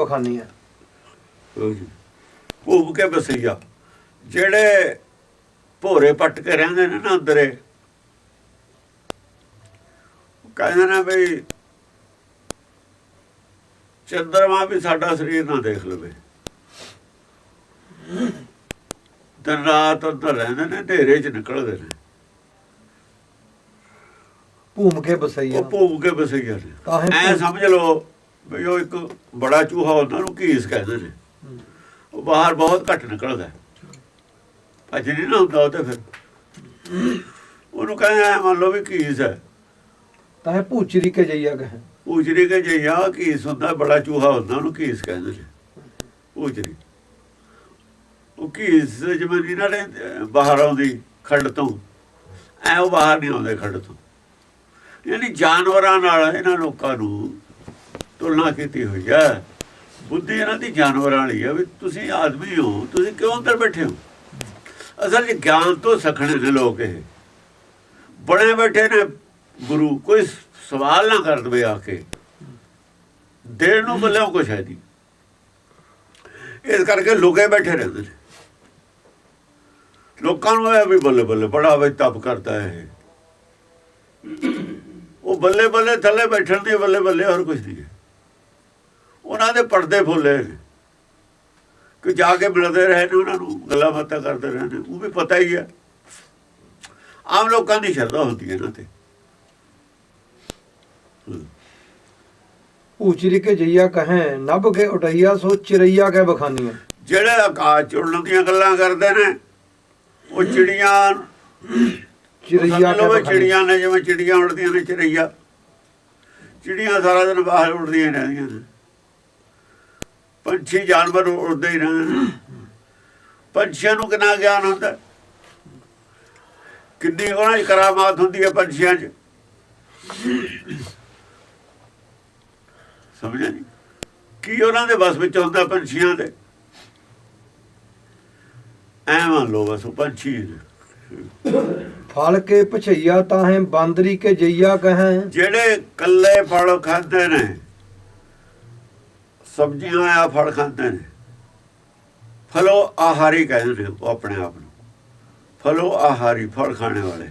ਬਖਾਨੀਆਂ ਭੂਮ ਕੇ ਬਸਈਆ ਜਿਹੜੇ ਭੋਰੇ ਪੱਟ ਕੇ ਰਹਿੰਦੇ ਨੇ ਨਾ ਅੰਦਰੇ ਕਹਿੰਦੇ ਨੇ ਵੀ ਚੰਦਰਮਾ ਵੀ ਸਾਡਾ ਸਰੀਰ ਨਾ ਦੇਖ ਲਵੇ। ਦਿਨ ਰਾਤ ਅੰਦਰ ਰਹਿੰਦੇ ਨੇ ਢੇਰੇ 'ਚ ਨਿਕਲਦੇ ਨੇ। ਭੂਮ ਕੇ ਬਸਈਆ ਉਹ ਭੂਮ ਕੇ ਬਸਈਆ ਹੀ ਐ ਸਮਝ ਲਓ ਵੀ ਉਹ ਇੱਕ ਬੜਾ ਚੂਹਾ ਉਹਨਾਂ ਨੂੰ ਕੀਸ ਕਹਿੰਦੇ ਨੇ। ਉਹ ਬਾਹਰ ਬਹੁਤ ਘੱਟ ਨਿਕਲਦਾ। ਭੱਜ ਨਹੀਂ ਨਾ ਹੁੰਦਾ ਉਹ ਤੇ ਫਿਰ। ਉਹਨੂੰ ਕਹਿੰਦੇ ਐ ਮੰਨ ਲਓ ਵੀ ਕੀਸ ਹੈ। ਤਾਂ ਇਹ ਭੂਚਰੀ ਕੇ ਜਈਆ ਕਹੇ। ਪੂਜਰੀ ਕੇ ਜਈਆ ਕੀਸ ਹੁੰਦਾ ਬੜਾ ਚੂਹਾ ਹੁੰਦਾ ਉਹਨੂੰ ਕੀਸ ਕਹਿੰਦੇ ਨੇ। ਪੂਜਰੀ ਉਹ ਕੀਸ ਜਿਵੇਂ ਨਹੀਂ ਨਾ ਰਹਿੰਦੇ, ਬਾਹਰ ਆਉਂਦੀ ਖੱਡ ਤੋਂ। ਐ ਉਹ ਬਾਹਰ ਨਹੀਂ ਆਉਂਦੇ ਖੱਡ ਤੋਂ। ਯਾਨੀ ਜਾਨਵਰਾਂ ਨਾਲ ਇਹਨਾਂ ਲੋਕਾਂ ਨੂੰ ਤੁਲਨਾ ਕੀਤੀ ਹੋਈ ਹੈ। ਬੁੱਧੀ ਇਹਨਾਂ ਦੀ ਜਾਨਵਰਾਂ ਵਾਲੀ ਹੈ ਵੀ ਤੁਸੀਂ ਆਦਮੀ ਹੋ, ਤੁਸੀਂ ਕਿਉਂ ਅੰਦਰ ਬੈਠੇ ਹੋ? ਅਸਲ 'ਚ ਗਿਆਨ ਤੋਂ ਸਖਣੇ ਦੇ ਲੋਕ ਇਹ। ਬੜੇ ਬੈਠੇ ਨੇ ਗੁਰੂ, ਕੋਈ ਸਵਾਲ ਨਾ ਕਰ ਦਵੇ ਆ ਕੇ। ਦੇਣ ਨੂੰ ਬੱਲੇ ਕੁਛ ਹੈ ਨਹੀਂ। ਇਸ ਕਰਕੇ ਲੋਕੇ ਬੈਠੇ ਰਹਿੰਦੇ ਨੇ। ਲੋਕਾਂ ਨੂੰ ਇਹ ਵੀ ਬੱਲੇ ਬੱਲੇ, ਬੜਾ ਵੇ ਤਪ ਕਰਦਾ ਹੈ ਇਹ। ਉਹ ਬੱਲੇ ਬੱਲੇ ਥੱਲੇ ਬੈਠਣ ਦੀ ਬੱਲੇ ਬੱਲੇ ਹੋਰ ਕੁਝ ਨਹੀਂ ਹੈ। ਉਹਨਾਂ ਦੇ ਪਰਦੇ ਫੁੱਲੇ ਨੇ। ਕਿ ਜਾ ਕੇ ਮਿਲਦੇ ਰਹੇ ਨੇ ਉਹਨਾਂ ਨੂੰ ਗੱਲਾਂ ਬਾਤਾਂ ਕਰਦੇ ਰਹੇ ਨੇ। ਉਹ ਵੀ ਪਤਾ ਹੀ ਹੈ ਆਮ ਲੋਕਾਂ ਦੀ ਸ਼ਰਧਾ ਹੁੰਦੀ ਹੈ ਨਾ ਤੇ। ਭੂਚਰੀ ਕੇ ਜਈਆ ਕਹੇ ਨਭ ਕੇ ਉਟਈਆ ਸੋ ਚਿਰਈਆ ਕੇ ਬਖਾਨੀਆਂ। ਜਿਹੜੇ ਆਕਾਸ਼ ਚ ਉੜਨ ਦੀਆਂ ਗੱਲਾਂ ਕਰਦੇ ਨੇ ਉਹ ਚਿੜੀਆਂ ਵੀ ਬਖਾਨੀਆਂ। ਚਿੜੀਆਂ ਨੇ ਜਿਵੇਂ ਚਿੜੀਆਂ ਉੜਦੀਆਂ ਨੇ ਚਿੜਈਆ ਚਿੜੀਆਂ ਸਾਰਾ ਦਿਨ ਬਾਹਰ ਉੜਦੀਆਂ ਰਹਿੰਦੀਆਂ ਨੇ। ਪੰਛੀ ਜਾਨਵਰ ਉੜਦੇ ਹੀ ਰਹਿੰਦੇ ਨੇ। ਪੰਛੀਆਂ ਨੂੰ ਕਿੰਨਾ ਗਿਆਨ ਹੁੰਦਾ ਕਿੰਨੀ ਉਹਨਾਂ ਦੀ ਕਰਾਮਾਤ ਹੁੰਦੀ ਹੈ ਪੰਛੀਆਂ 'ਚ? ਸਮਝਿਆ ਨਹੀਂ? ਕੀ ਉਹਨਾਂ ਦੇ ਬਸ ਵਿੱਚ ਹੁੰਦਾ ਪੰਛੀਆਂ ਦੇ? ਐ ਮੰਨ ਲਓ ਬਸ ਉਹ ਪੰਛੀ ਫਲ ਕੇ ਪਛਈਆ ਤਾਹੇ ਬਾਂਦਰੀ ਕੇ ਜਈਆ ਕਹੇ। ਜਿਹੜੇ ਕੱਲੇ ਫਲ ਖਾਂਦੇ ਨੇ ਸਬਜ਼ੀਆਂ ਆ ਫਲ ਖਾਂਦੇ ਨੇ। ਫਲੋ ਆਹਾਰੀ ਕਹਿੰਦੇ ਨੇ ਉਹ ਆਪਣੇ ਆਪ ਨੂੰ। ਫਲੋ ਆਹਾਰੀ ਫਲ ਖਾਣੇ ਵਾਲੇ।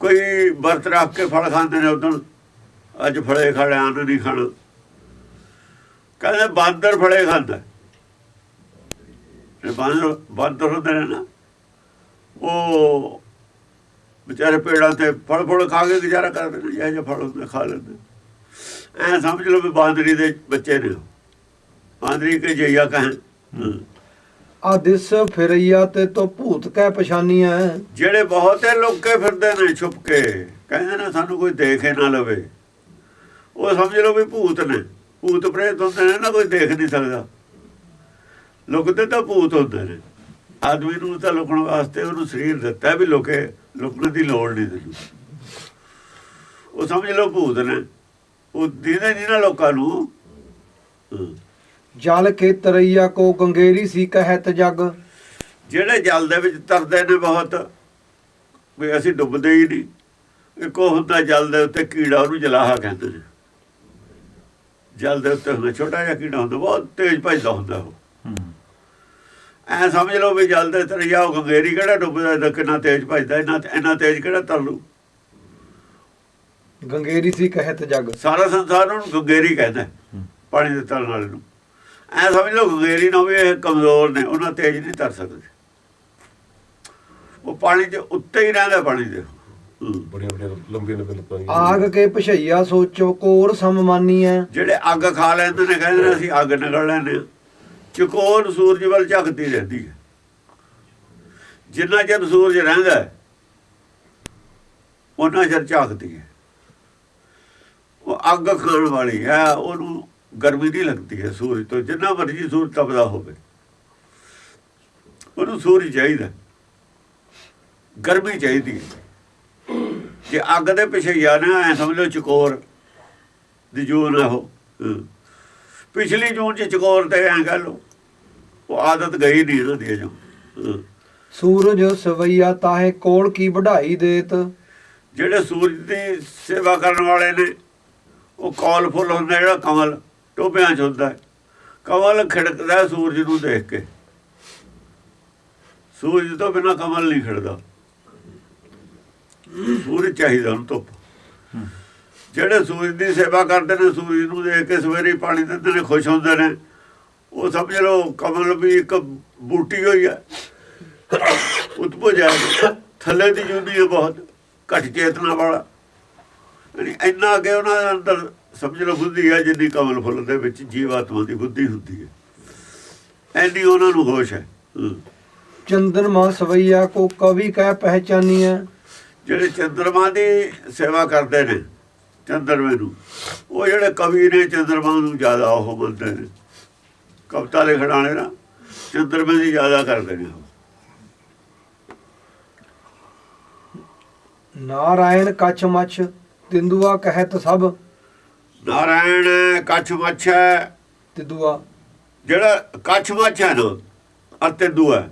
ਕੋਈ ਵਰਤ ਰੱਖ ਕੇ ਫਲ ਖਾਂਦੇ ਨੇ ਉਦੋਂ, ਅੱਜ ਫਲੇ ਖਾਣੇ ਆਨ ਨਹੀਂ ਖਾਣਾ। ਕਹਿੰਦੇ ਬਾਂਦਰ ਫਲੇ ਖਾਂਦਾ। ਇਹ ਬਾਂਦਰ ਬਾਂਦਰ ਹੁੰਦੇ ਨੇ ਨਾ, ਉਹ ਵਿਚਾਰੇ ਪੇੜਾਂ ਤੇ ਫਲ ਫਲ ਖਾ ਕੇ ਗੁਜ਼ਾਰਾ ਕਰਦੇ ਨੇ, ਜਿਹੇ ਜਿਹੇ ਫਲ ਹੁੰਦੇ ਖਾ ਲੈਂਦੇ ਐ ਸਮਝ ਲਓ ਵੀ ਬਾਂਦਰੀ ਦੇ ਬੱਚੇ ਨੇ। ਬਾਂਦਰੀ ਕੇ ਜਈਆ ਕਹਨ ਆਦਿਸ ਫਿਰਈਆ ਤੇ ਤੋ ਭੂਤ ਕੈ ਪਛਾਨੀਆਂ ਜਿਹੜੇ ਬਹੁਤੇ ਲੋਕੇ ਫਿਰਦੇ ਨੇ ਛੁਪ ਕੇ ਕਹਿੰਦੇ ਨੇ ਸਾਨੂੰ ਕੋਈ ਦੇਖੇ ਨਾ ਲਵੇ। ਉਹ ਸਮਝ ਲਓ ਵੀ ਭੂਤ ਨੇ। ਭੂਤ ਪ੍ਰੇਤ ਹੁੰਦੇ ਨੇ ਨਾ ਕੋਈ ਦੇਖ ਨਹੀਂ ਸਕਦਾ। ਲੁਕਦੇ ਤਾਂ ਭੂਤ ਹੁੰਦੇ ਨੇ। ਆਦਮੀ ਨੂੰ ਤਾਂ ਲੁਕਣ ਵਾਸਤੇ ਉਹਨੂੰ ਸਰੀਰ ਦਿੱਤਾ ਵੀ ਲੋਕੇ। ਲੁਕਣ ਦੀ ਲੋੜ ਨਹੀਂ ਤੈਨੂੰ। ਉਹ ਸਮਝ ਲਓ ਭੂਤ ਨੇ। ਉਹ ਦੀਦੇ ਨਹੀਂ ਨਾ ਲੋਕਾਂ ਨੂੰ। ਜਲ ਕੇ ਤਰਈਆ ਕੋ ਗੰਗੇਰੀ ਸੀ ਕਹਿਤ ਜਗ। ਜਿਹੜੇ ਜਲ ਦੇ ਵਿੱਚ ਤਰਦੇ ਨੇ ਬਹੁਤ ਵੀ ਅਸੀਂ ਡੁੱਬਦੇ ਹੀ ਨਹੀਂ। ਇੱਕੋ ਹੁੰਦਾ ਜਲ ਦੇ ਉੱਤੇ ਕੀੜਾ ਉਹਨੂੰ ਜਲਾਹਾ ਕਹਿੰਦੇ ਨੇ। ਜਲ ਦੇ ਉੱਤੇ ਹੁੰਦਾ ਛੋਟਾ ਜਿਹਾ ਕੀੜਾ ਹੁੰਦਾ ਬਹੁਤ ਤੇਜ਼ ਭੱਜਦਾ ਹੁੰਦਾ ਉਹ। ਐ ਸਮਝ ਲਓ ਵੀ ਜਲ ਦੇ ਤਰੀਆ ਉਹ ਗੰਗੇਰੀ ਕਿਹੜਾ ਡੁੱਬਦਾ ਕਿੰਨਾ ਤੇਜ਼ ਭੱਜਦਾ ਇੰਨਾ ਇੰਨਾ ਤੇਜ਼ ਕਿਹੜਾ ਤਰ ਲੂ ਗੰਗੇਰੀ ਸੀ ਕਹਿਤ ਜਗ। ਸਾਰਾ ਸੰਸਾਰ ਉਹਨੂੰ ਗੰਗੇਰੀ ਕਹਿੰਦਾ ਪਾਣੀ ਦੇ ਤਰਨ ਵਾਲੇ ਨੂੰ ਐ ਸਮਝ ਲਓ ਗੰਗੇਰੀ ਨੂੰ ਵੀ ਇਹ ਕਮਜ਼ੋਰ ਨੇ ਉਹਨਾਂ ਤੇਜ਼ ਨਹੀਂ ਤਰ ਸਕਦੇ। ਉਹ ਪਾਣੀ ਦੇ ਉੱਤੇ ਹੀ ਰਹਿੰਦਾ ਪਾਣੀ ਦੇ। ਬੜੀਆਂ ਬੜੀਆਂ ਲੰਬੀਆਂ ਲੰਬੀਆਂ ਨੇ। ਆਗ ਕੇ ਪਛਈਆ ਸੋਚੋ ਕੋਰ ਸਮਮਾਨੀਆਂ ਜਿਹੜੇ ਅੱਗ ਖਾ ਲੈਂਦੇ ਨੇ ਕਹਿੰਦੇ ਨੇ ਅਸੀਂ ਅੱਗ ਨਿਕਲ ਲੈਂਦੇ ਹਾਂ। ਚਕੋਰ ਸੂਰਜ ਵੱਲ ਝੱਕਦੀ ਰਹਿੰਦੀ ਹੈ। ਜਿੰਨਾ ਚਿਰ ਸੂਰਜ ਰਹਿੰਦਾ ਉਹਨਾਂ ਚਿਰ ਝਾਕਦੀ ਹੈ। ਅੱਗ ਖਾਣ ਵਾਲੀ ਹੈ ਉਹਨੂੰ ਗਰਮੀ ਨਹੀਂ ਲੱਗਦੀ ਹੈ ਸੂਰਜ ਤੋਂ ਜਿੰਨਾ ਮਰਜ਼ੀ ਸੂਰਜ ਤਪਦਾ ਹੋਵੇ। ਉਹਨੂੰ ਸੂਰਜ ਚਾਹੀਦਾ ਗਰਮੀ ਚਾਹੀਦੀ ਹੈ। ਜੇ ਅੱਗ ਦੇ ਪਿੱਛੇ ਜਾਣਾ ਐ ਸਮਝ ਲਓ ਚਕੋਰ ਦੀ ਜੂਨ ਆ ਉਹ। ਪਿਛਲੀ ਜੂਨ ਚ ਚਕੋਰ ਤੇ ਐ ਗੱਲ ਉਹ ਆਦਤ ਗਈ ਨਹੀਂ ਇਹਨਾਂ ਦੀ ਜੋ। ਸੂਰਜ ਸਵਈਆ ਤਾਹੇ ਕੋਲ ਕੀ ਵਢਾਈ ਦੇਤ? ਜਿਹੜੇ ਸੂਰਜ ਦੀ ਸੇਵਾ ਕਰਨ ਵਾਲੇ ਨੇ ਉਹ ਕੌਲ ਫੁੱਲ ਹੁੰਦਾ ਜਿਹੜਾ ਕਮਲ ਟੋਬਿਆਂ 'ਚ ਹੁੰਦਾ। ਕਮਲ ਖਿੜਕਦਾ ਸੂਰਜ ਨੂੰ ਦੇਖ ਕੇ। ਸੂਰਜ ਤੋਂ ਬਿਨਾ ਕਮਲ ਨਹੀਂ ਖਿੜਦਾ। ਸੂਰਜ ਚਾਹੀਦਾ ਉਹਨੂੰ ਧੁੱਪ। ਜਿਹੜੇ ਸੂਰਜ ਦੀ ਸੇਵਾ ਕਰਦੇ ਨੇ, ਸੂਰਜ ਨੂੰ ਦੇਖ ਕੇ ਸਵੇਰੇ ਪਾਣੀ ਦਿੰਦੇ ਨੇ, ਖੁਸ਼ ਹੁੰਦੇ ਨੇ। ਉਹ ਸਮਝ ਲਓ, ਕਮਲ ਵੀ ਇੱਕ ਬੂਟੀ ਹੋਈ ਹੈ ਉਤਪਜ ਹੈ ਥੱਲੇ ਦੀ ਜੁਨੀ ਹੈ ਬਹੁਤ, ਘੱਟ ਚੇਤਨਾ ਵਾਲਾ। ਇੰਨਾ ਕਿ ਉਹਨਾਂ ਦੇ ਅੰਦਰ ਸਮਝ ਲਓ ਬੁੱਧੀ ਹੈ ਜਿੰਨੀ ਕਮਲ ਫੁੱਲ ਦੇ ਵਿੱਚ ਜੀਵਾਤਮਾ ਦੀ ਬੁੱਧੀ ਹੁੰਦੀ ਹੈ। ਐਨੀ ਉਹਨਾਂ ਨੂੰ ਹੋਸ਼ ਹੈ। ਹਮ। ਚੰਦਨਮਾ ਸਵਈਆ ਕੋ ਕਵੀ ਕਹਿ ਪਹਿਚਾਨੀਐ। ਜਿਹੜੇ ਚੰਦਰਮਾ ਦੀ ਸੇਵਾ ਕਰਦੇ ਨੇ ਚੰਦਰਮੇ ਨੂੰ ਉਹ ਜਿਹੜੇ ਕਵੀ ਨੇ ਚੰਦਰਮਾ ਨੂੰ ਜ਼ਿਆਦਾ ਉਹ ਮੰਨਦੇ ਨੇ। ਕਵਿਤਾ ਲਿਖਣ ਵਾਲੇ ਨਾ ਚੰਦਰਮੇ ਦੀ ਜ਼ਿਆਦਾ ਕਰਦੇ ਨੇ ਨਾਰਾਇਣ ਕੱਛ ਮਛ ਤਿੰਦੂਆ ਕਹਿਤ ਸਭ। ਨਾਰਾਇਣ ਕੱਛ ਮੱਛ ਹੈ। ਤਿੰਦੂਆ। ਜਿਹੜਾ ਕੱਛ ਮੱਛ ਹੈ ਨਾ ਅਤੇ ਦੂਆ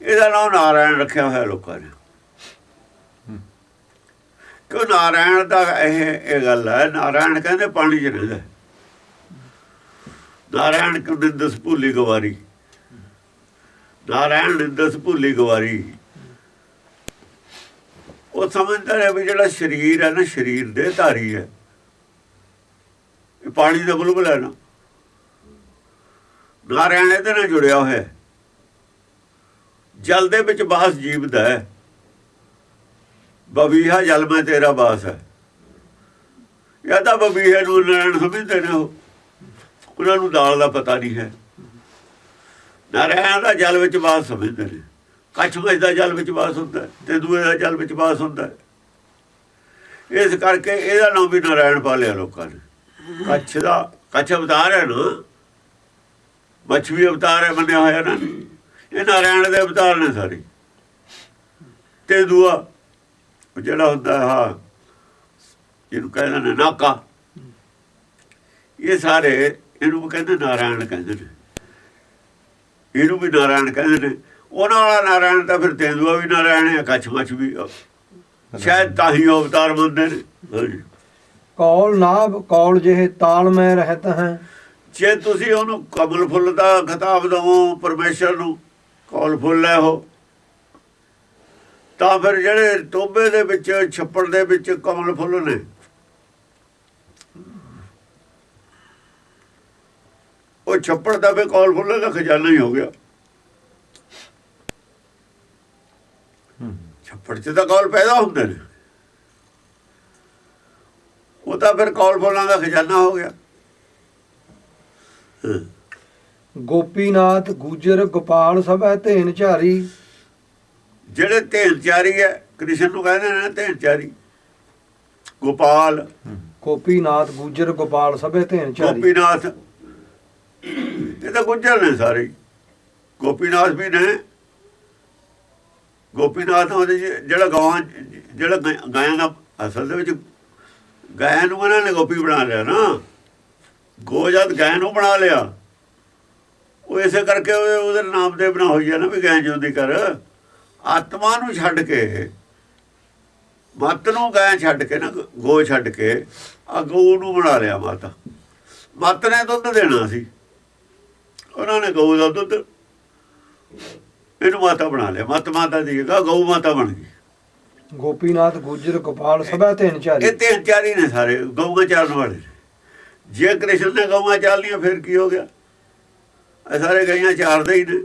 ਇਹਦਾ ਨਾਮ ਨਾਰਾਇਣ ਰੱਖਿਆ ਹੋਇਆ ਲੋਕਾਂ ਨੇ। ਕਿਉਂ ਨਾਰਾਇਣ ਦਾ ਇਹ ਇਹ ਗੱਲ ਹੈ ਨਾਰਾਇਣ ਕਹਿੰਦੇ ਪਾਣੀ 'ਚ ਰਹਿੰਦਾ। ਨਾਰਾਇਣ ਕਿਉਂ ਨਿੰਦਸ ਭੁੱਲੀ ਗਵਾਰੀ। ਨਾਰਾਇਣ ਨਿੰਦਸ ਭੁੱਲੀ ਗਵਾਰੀ। ਉਹ ਸਮਝਦਾ ਹੈ ਵੀ ਜਿਹੜਾ ਸਰੀਰ ਹੈ ਨਾ, ਸਰੀਰ ਦੇ ਧਾਰੀ ਹੈ। ਇਹ ਪਾਣੀ ਦਾ ਬੁਲਬੁਲ ਹੈ ਨਾ ਨਾਰਾਇਣ ਇਹਦੇ ਨਾਲ ਜੁੜਿਆ ਹੋਇਆ ਹੈ। ਜਲ ਦੇ ਵਿੱਚ ਬਾਸ ਜੀਵਦਾ ਹੈ। ਬਬੀਹਾ, ਜਲ ਮੈਂ ਤੇਰਾ ਬਾਸ ਹੈ। ਇਹ ਤਾਂ ਬਬੀਹੇ ਨੂੰ ਨਾਰਾਇਣ ਸਮਝਦੇ ਨੇ ਉਹ। ਉਹਨਾਂ ਨੂੰ ਦਾਲ ਦਾ ਪਤਾ ਨਹੀਂ ਹੈ। ਨਾਰਾਇਣ ਦਾ ਜਲ ਵਿੱਚ ਬਾਸ ਸਮਝਦੇ ਨੇ। ਕੱਛ ਵਿੱਚ ਦਾ ਜਲ ਵਿੱਚ ਬਾਸ ਹੁੰਦਾ ਤੇ ਦੂਏ ਦਾ ਜਲ ਵਿੱਚ ਬਾਸ ਹੁੰਦਾ ਇਸ ਕਰਕੇ ਇਹਦਾ ਨਾਮ ਵੀ ਨਾਰਾਇਣ ਪਾ ਲਿਆ ਲੋਕਾਂ ਨੇ। ਕੱਛ ਦਾ, ਕੱਛ ਅਵਤਾਰ ਹੈ ਨਾ। ਮੱਛੀ ਅਵਤਾਰ ਹੈ, ਮੰਨਿਆ ਹੋਇਆ ਨਾ। ਇਹ ਨਾਰਾਇਣ ਦੇ ਅਵਤਾਰ ਨੇ ਸਾਰੇ। ਤੇ ਦੂਆ, ਜਿਹੜਾ ਹੁੰਦਾ ਹਾਂ ਜਿਹਨੂੰ ਕਹਿੰਦੇ ਨੇ ਨਾਕਾ। ਇਹ ਸਾਰੇ, ਇਹਨੂੰ ਵੀ ਕਹਿੰਦੇ ਨਾਰਾਇਣ ਕਹਿੰਦੇ ਨੇ। ਇਹਨੂੰ ਵੀ ਨਾਰਾਇਣ ਕਹਿੰਦੇ ਨੇ। ਉਹਨਾਂ ਵਾਲਾ ਨਾਰਾਇਣ ਤਾਂ ਫਿਰ ਤੇਂਦੂਆ ਵੀ ਨਾਰਾਇਣ ਹੈ ਕੱਛ ਮੱਛ ਵੀ ਸ਼ਾਇਦ ਤਾਂ ਹੀ ਅਵਤਾਰ ਮੰਨਦੇ ਨੇ। ਕੌਲ ਨਾਭ ਕੌਲ ਜਿਹੇ ਤਾਲ ਮੈਂ ਰਹਿਤ ਹੈ। ਜੇ ਤੁਸੀਂ ਉਹਨੂੰ ਕਮਲ ਫੁੱਲ ਦਾ ਖਿਤਾਬ ਦਵੋ ਪਰਮੇਸ਼ਰ ਨੂੰ ਕਮਲ ਫੁੱਲ ਹੈ ਉਹ ਤਾਂ ਫਿਰ ਜਿਹੜੇ ਟੋਬੇ ਦੇ ਵਿੱਚ ਛੱਪੜ ਦੇ ਵਿੱਚ ਕਮਲ ਫੁੱਲ ਨੇ ਉਹ ਛੱਪੜ ਦਾ ਵੀ ਕਮਲ ਫੁੱਲ ਦਾ ਖਜ਼ਾਨਾ ਹੀ ਹੋ ਗਿਆ। ਛੱਪੜ 'ਚ ਤਾਂ ਕਮਲ ਪੈਦਾ ਹੁੰਦੇ ਨੇ। ਉਹ ਤਾਂ ਫਿਰ ਕਮਲ ਫੁੱਲਾਂ ਦਾ ਖਜ਼ਾਨਾ ਹੋ ਗਿਆ। ਹਾਂ। ਗੋਪੀਨਾਥ ਗੁਜਰ ਗੋਪਾਲ ਸਭੈ ਧੇਨ ਝਾਰੀ। ਜਿਹੜੇ ਧੇਨ ਚਾਰੀ ਹੈ ਕ੍ਰਿਸ਼ਨ ਨੂੰ ਕਹਿੰਦੇ ਨੇ ਧੇਨ ਚਾਰੀ ਗੋਪਾਲ। ਗੋਪੀਨਾਥ ਗੁਜਰ ਗੋਪਾਲ ਸਭੈ ਧੇਨ ਝਾਰੀ। ਗੋਪੀਨਾਥ। ਇਹ ਤਾਂ ਗੁੱਜਰ ਨੇ ਸਾਰੇ। ਹੀ। ਗੋਪੀਨਾਥ ਵੀ ਨੇ। ਗੋਪੀਨਾਥ ਉਹਦੇ ਜਿਹੜਾ ਗਾਵਾਂ ਜਿਹੜਾ ਗਾਇਆਂ ਦਾ ਅਸਲ ਦੇ ਵਿੱਚ ਗਾਇਆਂ ਨੂੰ ਇਹਨਾਂ ਨੇ ਗੋਪੀ ਬਣਾ ਲਿਆ ਨਾ। ਗੋ ਜਦ ਗਾਇ ਨੂੰ ਬਣਾ ਲਿਆ। ਉਹ ਇਸੇ ਕਰਕੇ ਉਹਦੇ ਨਾਮ ਦੇ ਬਣਾ ਹੋਈ ਹੈ ਨਾ ਵੀ ਗਾਇ ਜਿਉਂਦੀ ਕਰ। ਆਤਮਾ ਨੂੰ ਛੱਡ ਕੇ, ਮਤ ਨੂੰ ਗਾਇ ਛੱਡ ਕੇ ਨਾ, ਗੋ ਛੱਡ ਕੇ ਆ ਗਊ ਨੂੰ ਬਣਾ ਲਿਆ ਮਾਤਾ। ਮਤ ਨੇ ਦੁੱਧ ਦੇਣਾ ਸੀ। ਉਹਨਾਂ ਨੇ ਗਊ ਦਾ ਦੁੱਧ ਇਹਨੂੰ ਮਾਤਾ ਬਣਾ ਲਿਆ ਮਤ ਮਾਤਾ ਦੀ ਜਗ੍ਹਾ ਗਊ ਮਾਤਾ ਬਣ ਗਈ। ਗੋਪੀਨਾਥ ਗੁਜਰ ਗੋਪਾਲ ਸਭੈ ਧੇਨ ਝਾਰੀ ਇਹ ਤਿੰਨ ਚਾਰ ਨੇ ਸਾਰੇ ਗਊਆਂ ਚਾਰਨ ਵਾਲੇ। ਜੇ ਕ੍ਰਿਸ਼ਨ ਨੇ ਗਊਆਂ ਚਾਰ ਲੀਆਂ ਫਿਰ ਕੀ ਹੋ ਗਿਆ? ਇਹ ਸਾਰੇ ਗਈਆਂ ਚਾਰਦੇ ਹੀ ਨੇ।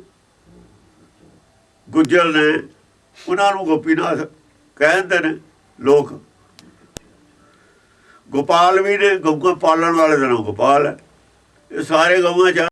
ਗੁੱਜਰ ਨੇ ਉਹਨਾਂ ਨੂੰ ਗੋਪੀਨਾਥ ਕਹਿੰਦੇ ਨੇ ਲੋਕ। ਗੋਪਾਲ ਵੀ ਨੇ ਗਊਆਂ ਪਾਲਣ ਵਾਲੇ ਦਾ ਨਾਮ ਗੋਪਾਲ ਹੈ। ਇਹ ਸਾਰੇ ਗਊਆਂ ਚਾਰ